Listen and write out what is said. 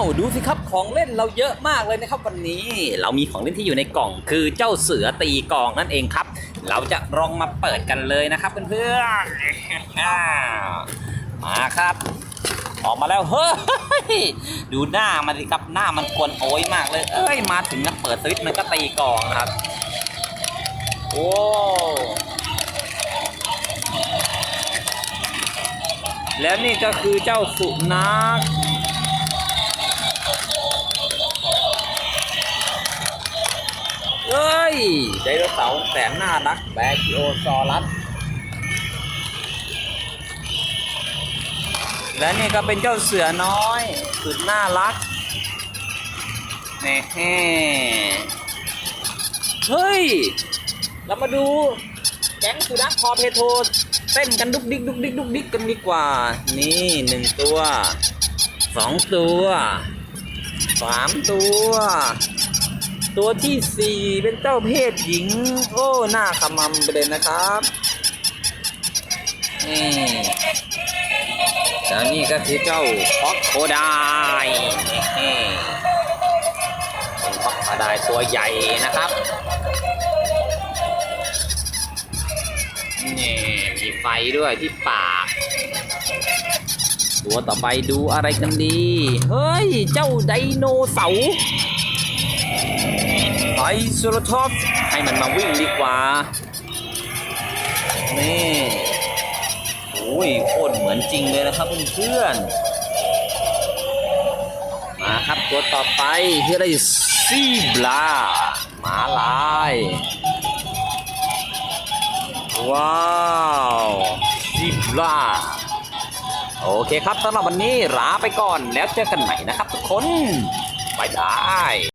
วดูสิครับของเล่นเราเยอะมากเลยนะครับวันนี้เรามีของเล่นที่อยู่ในกล่องคือเจ้าเสือตีกลองนั่นเองครับ เราจะลองมาเปิดกันเลยนะครับเพื่อนๆมาครับ ออกมาแล้วเฮ้ยดูหน้ามันสิครับหน้ามันกวนโอยมากเลย เอ้ยมาถึงนะเปิดสวิตช์มันก็ตีกลองครับโอ้แล้วนี่ก็คือเจ้าสุนัข ไดโนเสาร์แสนน่ารักแบคิโอซอรัส และนี่ก็เป็นเจ้าเสือน้อย สุดน่ารักนี่เฮ้ย เรามาดูแก๊งสุนัขพอเพโทเต้นกันดุกดิกดุกดิกดุกดิกกันดีกว่า นี่หนึ่งตัวสองตัวสามตัว ตัวที่สี่เป็นเจ้าเพศหญิง โอ้ หน้าขมำไปเลยนะครับนี่แล้วนี่ก็คือเจ้าฟ็อกโคไดนี่เป็นฟ็อกโคไดตัวใหญ่นะครับนี่มีไฟด้วยที่ปาก ตัวต่อไปดูอะไรกันดี เฮ้ย เจ้าไดโนเสาร์ ไทรเซราทอปให้มันมาวิ่งดีกว่า นี่โอ้ยโคตรเหมือนจริงเลยนะครับเพื่อนๆมาครับตัวต่อไปคืออะไรซีบลาหมาลาย ว้าวซีบลาโอเคครับสำหรับวันนี้ลาไปก่อนแล้วเจอกันใหม่นะครับทุกคนบ๊ายบาย